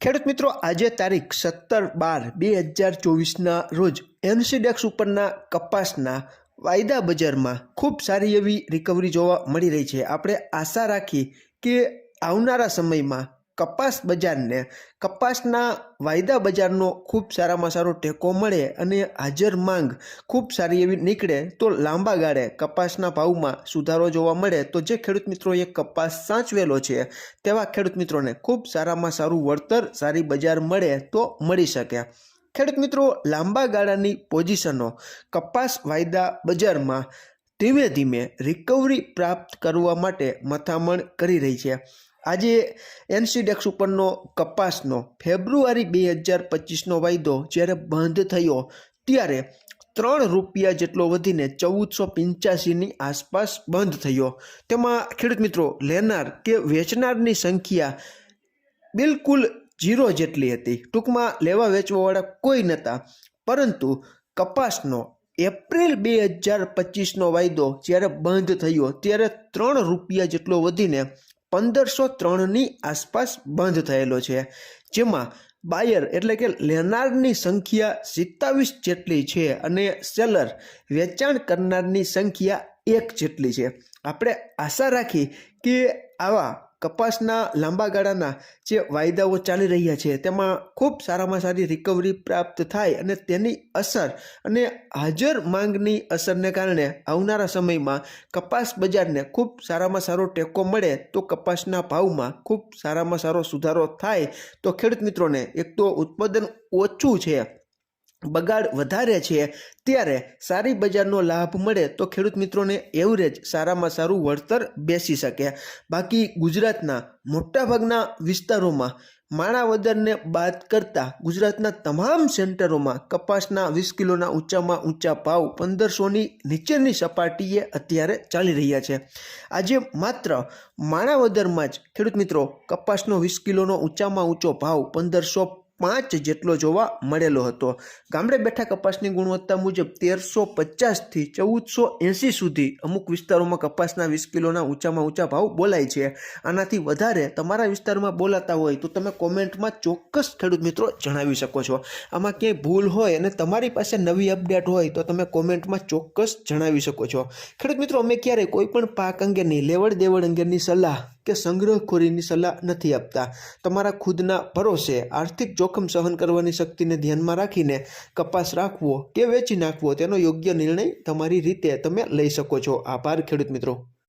ખેડૂત મિત્રો, આજે તારીખ સત્તર બાર બે હજાર ચોવીસના રોજ એનસીડેક્સ ઉપરના કપાસના વાયદા બજારમાં ખૂબ સારી એવી રિકવરી જોવા મળી રહી છે. આપણે આશા રાખી કે આવનારા સમયમાં કપાસ બજારને, કપાસના વાયદા બજારનો ખૂબ સારામાં સારો ટેકો મળે અને હાજર માંગ ખૂબ સારી એવી નીકળે, તો લાંબા ગાળે કપાસના ભાવમાં સુધારો જોવા મળે, તો જે ખેડૂત મિત્રોએ કપાસ સાચવેલો છે, તેવા ખેડૂત મિત્રોને ખૂબ સારામાં સારું વળતર, સારી બજાર મળે તો મળી શકે. ખેડૂત મિત્રો, લાંબા ગાળાની પોઝિશનો કપાસ વાયદા બજારમાં ધીમે ધીમે રિકવરી પ્રાપ્ત કરવા માટે મથામણ કરી રહી છે. આજે એનસીડેક્સ ઉપરનો કપાસનો ફેબ્રુઆરી બે હજાર પચીસનો વાયદો જ્યારે બંધ થયો, ત્યારે ત્રણ રૂપિયા જેટલો વધીને ચૌદસો પંચ્યાસીની આસપાસ બંધ થયો. તેમાં ખેડૂત મિત્રો, લેનાર કે વેચનારની સંખ્યા બિલકુલ ઝીરો જેટલી હતી. ટૂંકમાં લેવા વેચવાવાળા કોઈ નહોતા પરંતુ કપાસનો એપ્રિલ બે હજાર પચીસનો વાયદો જ્યારે બંધ થયો, ત્યારે ત્રણ રૂપિયા જેટલો વધીને પંદરસો ત્રણની આસપાસ બંધ થયેલો છે. જેમાં બાયર એટલે કે લેનારની સંખ્યા સિત્તાવીસ જેટલી છે અને સેલર વેચાણ કરનારની સંખ્યા એક જેટલી છે. આપણે આશા રાખી કે આવા કપાસના લાંબા ગાળાના જે વાયદાઓ ચાલી રહ્યા છે, તેમાં ખૂબ સારામાં સારી રિકવરી પ્રાપ્ત થાય અને તેની અસર અને હાજર માંગની અસરને કારણે આવનારા સમયમાં કપાસ બજારને ખૂબ સારામાં સારો ટેકો મળે તો કપાસના ભાવમાં ખૂબ સારામાં સારો સુધારો થાય. તો ખેડૂત મિત્રોને, એક તો ઉત્પાદન ઓછું છે બગાડ વધારે છે, ત્યારે સારી બજારનો લાભ મળે તો ખેડૂત મિત્રોને એવરેજ સારામાં સારું વળતર બેસી શકે. બાકી ગુજરાતના મોટાભાગના વિસ્તારોમાં માણાવદરને બાદ કરતાં ગુજરાતના તમામ સેન્ટરોમાં કપાસના વીસ કિલોના ઊંચામાં ઊંચા ભાવ પંદરસોની નીચેની સપાટીએ અત્યારે ચાલી રહ્યા છે. આજે માત્ર માણાવદરમાં જ ખેડૂત મિત્રો કપાસનો વીસ કિલોનો ઊંચામાં ઊંચો ભાવ પંદરસો પાંચ જેટલો જોવા મળેલો હતો. ગામડે બેઠા કપાસની ગુણવત્તા મુજબ તેરસો પચાસથી ચૌદસો એંસી સુધી અમુક વિસ્તારોમાં કપાસના વીસ કિલોના ઊંચામાં ઊંચા ભાવ બોલાય છે. આનાથી વધારે તમારા વિસ્તારમાં બોલાતા હોય તો તમે કોમેન્ટમાં ચોક્કસ ખેડૂત મિત્રો જણાવી શકો છો. આમાં ક્યાંય ભૂલ હોય અને તમારી પાસે નવી અપડેટ હોય તો તમે કોમેન્ટમાં ચોક્કસ જણાવી શકો છો. ખેડૂત મિત્રો, અમે ક્યારેય કોઈ પણ પાક અંગેની લેવડ દેવડ અંગેની સલાહ કે સંગ્રહખોરીની સલાહ નથી આપતા. તમારા ખુદના ભરોસે આર્થિક જોખમ સહન કરવાની શક્તિને ધ્યાનમાં રાખીને કપાસ રાખવો કે વેચી નાખવો તેનો યોગ્ય નિર્ણય તમારી રીતે તમે લઈ શકો છો. આભાર, ખેડૂત મિત્રો.